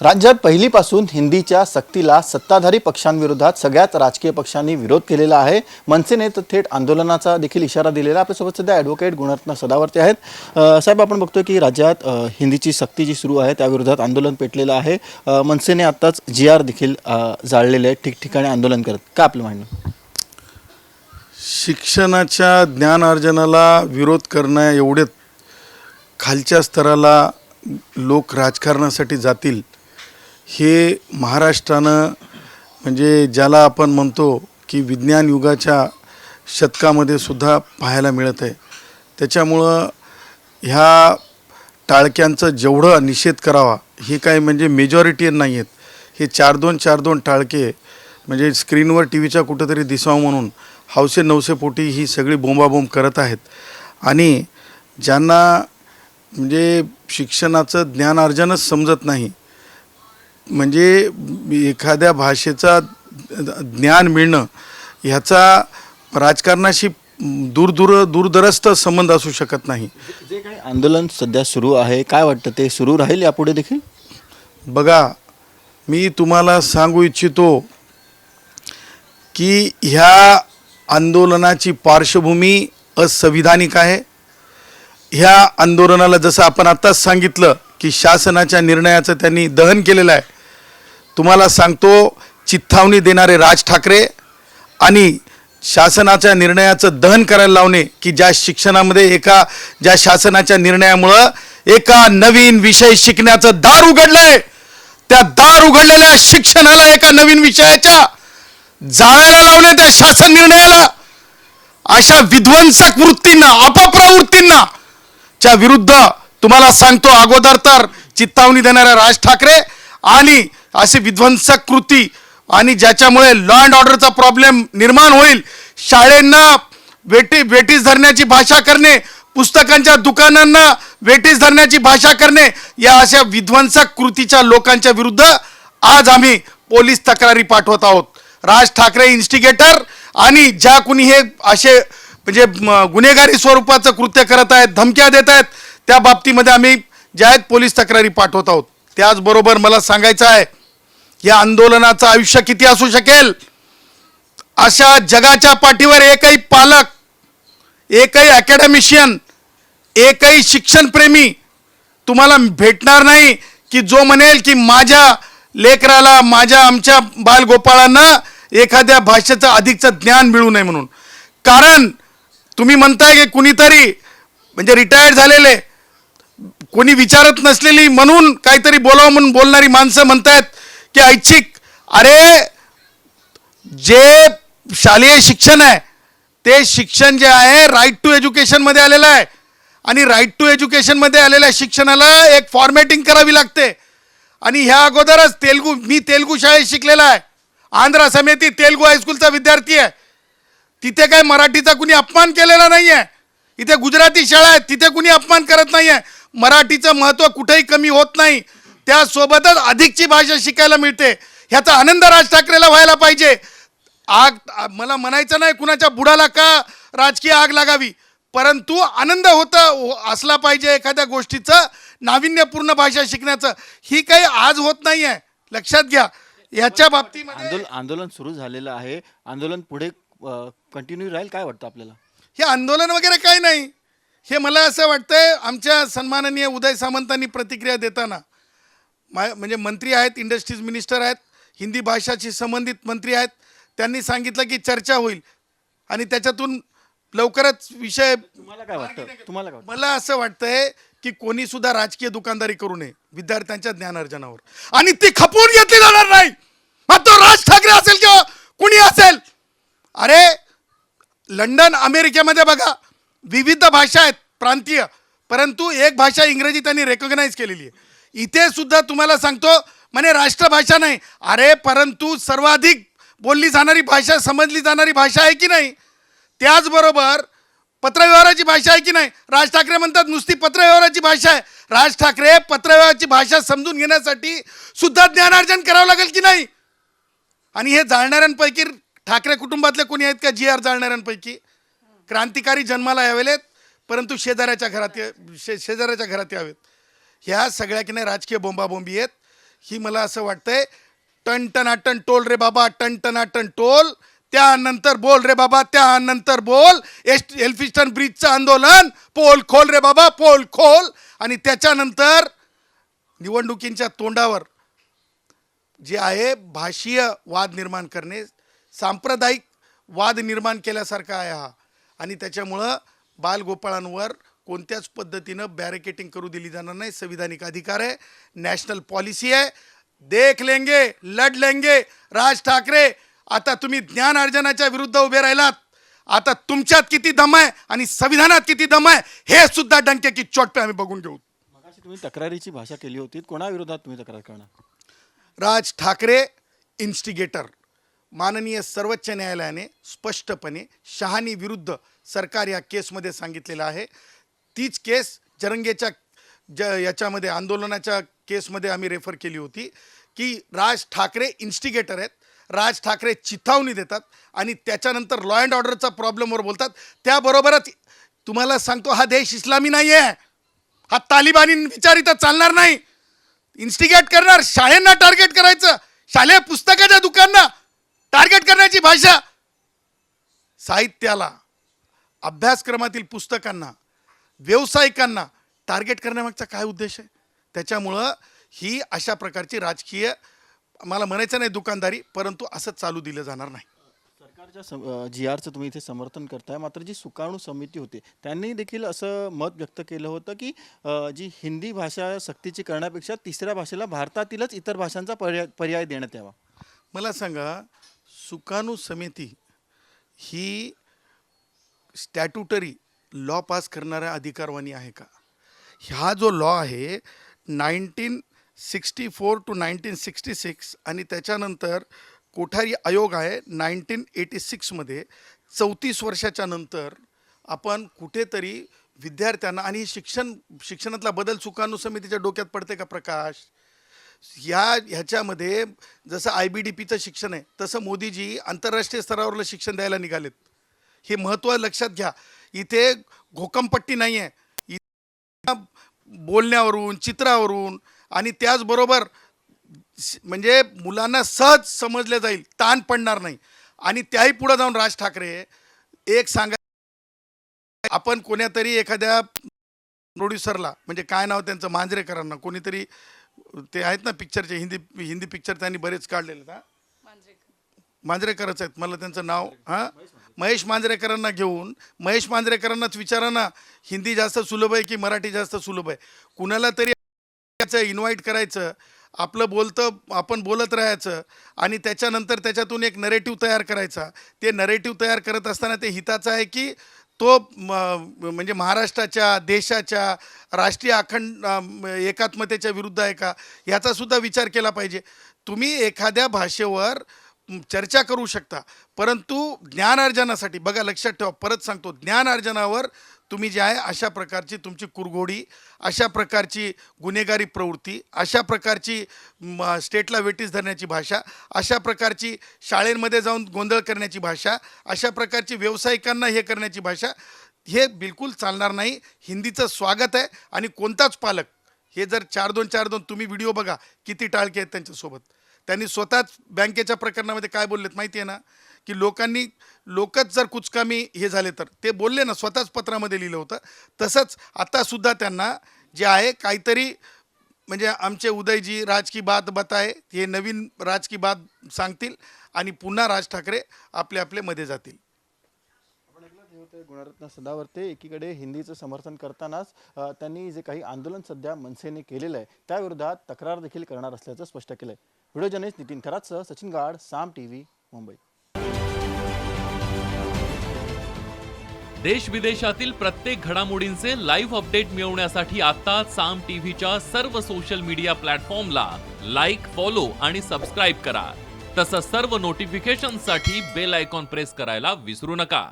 राज्यात पहिलीपासून हिंदीच्या सक्तीला सत्ताधारी पक्षांविरोधात सगळ्याच राजकीय पक्षांनी विरोध केलेला आहे. मनसेने तर थेट आंदोलनाचा देखील इशारा दिलेला आपल्यासोबत सध्या ॲडव्होकेट गुणरत्न सदावर्ते आहेत. साहेब आपण बघतोय की राज्यात हिंदीची सक्ती जी सुरू आहे त्याविरोधात आंदोलन पेटलेलं आहे. मनसेने आत्ताच जी आर देखील जाळलेले आहे ठिकठिकाणी आंदोलन करत काय आपलं म्हणणं? शिक्षणाच्या ज्ञानार्जनाला विरोध करणं एवढे खालच्या स्तराला लोक राजकारणासाठी जातील हे महाराष्ट्रानं म्हणजे ज्याला आपण म्हणतो की विज्ञान युगाच्या शतकामध्ये सुद्धा पाहायला मिळत आहे. त्याच्यामुळं ह्या टाळक्यांचं जेवढं निषेध करावा हे काय म्हणजे मेजॉरिटी नाही आहेत हे चार दोन चार दोन टाळके म्हणजे स्क्रीनवर टी व्हीच्या कुठंतरी दिसावं म्हणून हौसे नवसे पोटी ही सगळी बोंबाबोंब करत आहेत. आणि ज्यांना म्हणजे शिक्षणाचं ज्ञानार्जनच समजत नाही म्हणजे एखाद्या भाषेचा ज्ञान मिळणं ह्याचा राजकारणाशी दूर दूर दूरदरस्त संबंध असू शकत नाही. जे काही आंदोलन सध्या सुरू आहे काय वाटतं? ते सुरू राहील यापुढे देखील? बघा मी तुम्हाला सांगू इच्छितो की ह्या आंदोलनाची पार्श्वभूमी असंविधानिक आहे. ह्या आंदोलनाला जसं आपण आत्ताच सांगितलं की शासनाच्या निर्णयाचं त्यांनी दहन केलेलं आहे तुम्हाला सांगतो चिथ्थावणी देणारे राज ठाकरे आणि शासनाच्या निर्णयाचं दहन करायला लावणे की ज्या शिक्षणामध्ये एका ज्या शासनाच्या निर्णयामुळं एका नवीन विषय शिकण्याचं दार उघडलंय. त्या दार उघडलेल्या शिक्षणाला एका नवीन विषयाच्या जाळायला लावले त्या शासन निर्णयाला. अशा विध्वंसक वृत्तींना अपप्रवृत्तींना च्या विरुद्ध तुम्हाला सांगतो अगोदर तर चित्तावणी देणाऱ्या राज ठाकरे आणि अशी विध्वंसक कृती आणि ज्याच्यामुळे लॉ अँड ऑर्डरचा प्रॉब्लेम निर्माण होईल. शाळेंना वेटी वेटीस धरण्याची भाषा करणे पुस्तकांच्या दुकानांना वेटीस धरण्याची भाषा करणे या अशा विध्वंसक कृतीच्या लोकांच्या विरुद्ध आज आम्ही पोलीस तक्रारी पाठवत आहोत. राज ठाकरे इन्स्टिगेटर आणि ज्या कुणी हे असे म्हणजे गुन्हेगारी स्वरूपाचं कृत्य करत आहेत धमक्या देत आहेत त्या बाबतीमध्ये आम्ही ज्या आहेत पोलीस तक्रारी पाठवत आहोत. त्याचबरोबर मला सांगायचं आहे या आंदोलनाचं आयुष्य किती असू शकेल? अशा जगाच्या पाठीवर एकही पालक एकही अकॅडमिशियन एकही शिक्षणप्रेमी तुम्हाला भेटणार नाही की जो म्हणेल की माझ्या लेकराला माझ्या आमच्या बालगोपाळांना एखाद्या भाषेचं अधिकचं ज्ञान मिळू नये म्हणून. कारण तुम्ही म्हणताय की कुणीतरी म्हणजे रिटायर्ड झालेले कोणी विचारत नसलेली म्हणून काहीतरी बोलावं म्हणून बोलणारी माणसं म्हणतायत. की ऐच्छिक? अरे जे शालेय शिक्षण आहे ते शिक्षण जे आहे राईट टू एज्युकेशनमध्ये आलेलं आहे. आणि राईट टू एज्युकेशनमध्ये आलेल्या शिक्षणाला एक फॉर्मॅटिंग करावी लागते. आणि ह्या अगोदरच तेलगू मी तेलगू शाळेत शिकलेला आहे. आंध्रा समिती तेलगू हायस्कूलचा विद्यार्थी आहे. तिथे काय मराठीचा कुणी अपमान केलेला नाही आहे इथे गुजराती शाळा आहेत तिथे कुणी अपमान करत नाही आहे मराठीचं महत्त्व कुठेही कमी होत नाही. त्यासोबतच अधिकची भाषा शिकायला मिळते. ह्याचा आनंद राज ठाकरेला व्हायला पाहिजे. आग मला म्हणायचं नाही कुणाच्या बुडाला का राजकीय आग लागावी. परंतु आनंद होता असला पाहिजे एखाद्या गोष्टीचं नाविन्यपूर्ण भाषा शिकण्याचं. ही काही आज होत नाही आहे लक्षात घ्या. याच्या बाबतीमध्ये आंदोलन आंदोलन सुरू झालेलं आहे. आंदोलन पुढे कंटिन्यू राहील काय वाटतं आपल्याला? हे आंदोलन वगैरे काही नाही. हे मला असं वाटतंय आमच्या सन्माननीय उदय सामंतांनी प्रतिक्रिया देताना. मा म्हणजे मंत्री आहेत इंडस्ट्रीज मिनिस्टर आहेत हिंदी भाषाशी संबंधित मंत्री आहेत. त्यांनी सांगितलं की चर्चा होईल. आणि त्याच्यातून लवकरच विषय तुम्हाला काय वाटतं? तुम्हाला काय मला असं वाटतंय की कोणी सुद्धा राजकीय दुकानदारी करू नये विद्यार्थ्यांच्या ज्ञानार्जनावर आणि ती खपवून घेतली जाणार नाही. मग तो राज ठाकरे असेल किंवा कुणी असेल? अरे लंडन अमेरिकेमध्ये बघा विविध भाषा आहेत प्रांतीय. परंतु एक भाषा इंग्रजी त्यांनी रेकॉग्नाईज केलेली आहे. इथे सुद्धा तुम्हाला सांगतो म्हणे राष्ट्रभाषा नाही. अरे परंतु सर्वाधिक बोलली जाणारी भाषा समजली जाणारी भाषा आहे की नाही? त्याचबरोबर पत्रव्यवहाराची भाषा आहे की नाही? राज ठाकरे म्हणतात नुसती पत्रव्यवहाराची भाषा आहे. राज ठाकरे पत्रव्यवहाराची भाषा समजून घेण्यासाठी सुद्धा ज्ञानार्जन करावं लागेल की नाही? आणि हे जाळणाऱ्यांपैकी ठाकरे कुटुंबातले कोणी आहेत का? जी आर जाळणाऱ्यांपैकी क्रांतिकारी जन्माला यावेलेत परंतु शेजाऱ्याच्या घरात या- शे शेजाऱ्याच्या घरात यावेत. ह्या सगळ्या की नाही राजकीय बोंबाबोंबी आहेत. ही मला असं वाटतंय टन टोल रे बाबा टनटनाटन टोल. त्यानंतर बोल रे बाबा त्यानंतर बोल. एस एल्फिस्टन ब्रिजचं आंदोलन पोल खोल रे बाबा पोल खोल. आणि त्याच्यानंतर निवडणुकींच्या तोंडावर जे आहे भाषीय वाद निर्माण करणे सांप्रदायिक वाद निर्माण केल्यासारखा आहे हा. आणि त्याच्यामुळं बालगोपाळांवर कोणत्याच पद्धतीनं बॅरिकेटिंग करू दिली जाणार नाही. संविधानिक अधिकार आहे नॅशनल पॉलिसी आहे. देख लेंगे लढ लेंगे. राज ठाकरे आता तुम्ही ज्ञान अर्जनाच्या विरुद्ध उभे राहिलात. आता तुमच्यात किती दम आहे आणि संविधानात किती दम आहे हे सुद्धा डंके की चोट पे आम्ही बघून घेऊ. तुम्ही तक्रारीची भाषा केली होती कोणाविरोधात तुम्ही तक्रार करणार? राज ठाकरे इन्स्टिगेटर माननीय सर्वोच्च न्यायालयाने स्पष्टपणे शहानी विरुद्ध सरकार या केसमध्ये सांगितलेलं आहे. तीच केस जरंगेच्या ज याच्यामध्ये आंदोलनाच्या केसमध्ये आम्ही रेफर केली होती की राज ठाकरे इन्स्टिगेटर आहेत. राज ठाकरे चिथावणी देतात आणि त्याच्यानंतर लॉ अँड ऑर्डरचा प्रॉब्लेमवर बोलतात. त्याबरोबरच तुम्हाला सांगतो हा देश इस्लामी नाही आहे हा तालिबानी विचार इथं चालणार नाही. इन्स्टिगेट करणार शाळेंना टार्गेट करायचं शालेय पुस्तकाच्या दुकानना टार्गेट करण्याची भाषा. साहित्याला अभ्यासक्रमातील पुस्तकांना व्यावसायिकांना टार्गेट करण्यामागचा काय उद्देश आहे? त्याच्यामुळं ही अशा प्रकारची राजकीय मला म्हणायचं नाही दुकानदारी परंतु असं चालू दिलं जाणार नाही. सरकारच्या जी आरचं तुम्ही इथे समर्थन करताय मात्र जी सुकाणू समिती होती त्यांनी देखील असं मत व्यक्त केलं होतं की जी हिंदी भाषा सक्तीची करण्यापेक्षा तिसऱ्या भाषेला भारतातीलच इतर भाषांचा पर्याय पर्याय देण्यात यावा. मला सांगा सुकाणू समिती ही स्टॅट्युटरी लॉ पास करणाऱ्या अधिकारवाणी आहे का? हा जो लॉ आहे nineteen sixty four to nineteen sixty six आणि त्याच्यानंतर कोठारी आयोग आहे नाईन्टीन एटी सिक्समध्ये चौतीस वर्षाच्या नंतर आपण कुठेतरी विद्यार्थ्यांना आणि शिक्षण शिक्षणातला बदल चुकानुसमितीच्या डोक्यात पडते का प्रकाश? या ह्याच्यामध्ये जसं आय बी डी पीचं शिक्षण आहे तसं मोदीजी आंतरराष्ट्रीय स्तरावरलं शिक्षण द्यायला निघालेत. हे महत्त्व लक्षात घ्या. इथे घोकमपट्टी नाही आहे इथे बोलण्यावरून चित्रावरून आणि त्याचबरोबर म्हणजे मुलांना सहज समजले जाईल ताण पडणार नाही. आणि त्याही पुढे जाऊन राज ठाकरे एक सांगा आपण कोण्यातरी एखाद्या प्रोड्युसरला म्हणजे काय नाव त्यांचं मांजरेकरांना कोणीतरी ते आहेत ना पिक्चरचे हिंदी हिंदी पिक्चर त्यांनी बरेच काढलेले हा? मांजरेकरच आहेत मला त्यांचं नाव हां? महेश मांजरेकरांना घेऊन महेश मांजरेकरांनाच विचारांना हिंदी जास्त सुलभ आहे की मराठी जास्त सुलभ आहे? कुणाला तरी इन्व्हाइट करायचं आपलं बोलतं आपण बोलत राहायचं आणि त्याच्यानंतर त्याच्यातून एक नरेटिव्ह तयार करायचा. ते नरेटिव्ह तयार करत असताना ते हिताचं आहे की तो म्हणजे महाराष्ट्राच्या देशाच्या राष्ट्रीय अखंड एकात्मतेच्या विरुद्ध आहे का? याचासुद्धा विचार केला पाहिजे. तुम्ही एखाद्या भाषेवर चर्चा करू शकता. परंतु ज्ञानार्जनासाठी बघा लक्षात ठेवा परत सांगतो ज्ञानार्जनावर तुम्ही जे आहे अशा प्रकारची तुमची कुरघोडी अशा प्रकारची गुन्हेगारी प्रवृत्ती अशा प्रकारची स्टेटला वेटीस धरण्याची भाषा अशा प्रकारची शाळेमध्ये जाऊन गोंधळ करण्याची भाषा अशा प्रकारची व्यावसायिकांना हे करण्याची भाषा हे बिलकुल चालणार नाही. हिंदीचं स्वागत आहे आणि कोणताच पालक हे जर चार दोन चार दोन तुम्ही व्हिडिओ बघा किती टाळके आहेत त्यांच्यासोबत. त्यांनी स्वतःच बँकेच्या प्रकरणामध्ये काय बोललेत माहिती आहे ना? की लोकांनी लोकच जर कुचकामी हे झाले तर. ते बोलले ना स्वतःच पत्रामध्ये लिहिलं होतं. तसंच आत्तासुद्धा त्यांना जे आहे काहीतरी म्हणजे आमचे उदयजी राज की बात बताय हे नवीन राज की बात सांगतील आणि पुन्हा राज ठाकरे आपले आपले मध्ये जातील. गुणरत्न सदावर्ते एकीकडे हिंदीचं समर्थन करतानाच त्यांनी जे काही आंदोलन सध्या मनसेने केलेलं आहे त्याविरोधात तक्रार देखील करणार असल्याचं स्पष्ट केलं आहे व्हिडिओ जर्नलिस्ट नितीन खरातसह सचिन गाड साम टी व्ही मुंबई. देश विदेशातील प्रत्येक घडामोडींचे लाईव्ह अपडेट मिळवण्यासाठी आता साम टीव्हीच्या सर्व सोशल मीडिया प्लॅटफॉर्मला लाईक फॉलो आणि सबस्क्राईब करा. तसंच सर्व नोटिफिकेशनसाठी बेल आयकॉन प्रेस करायला विसरू नका.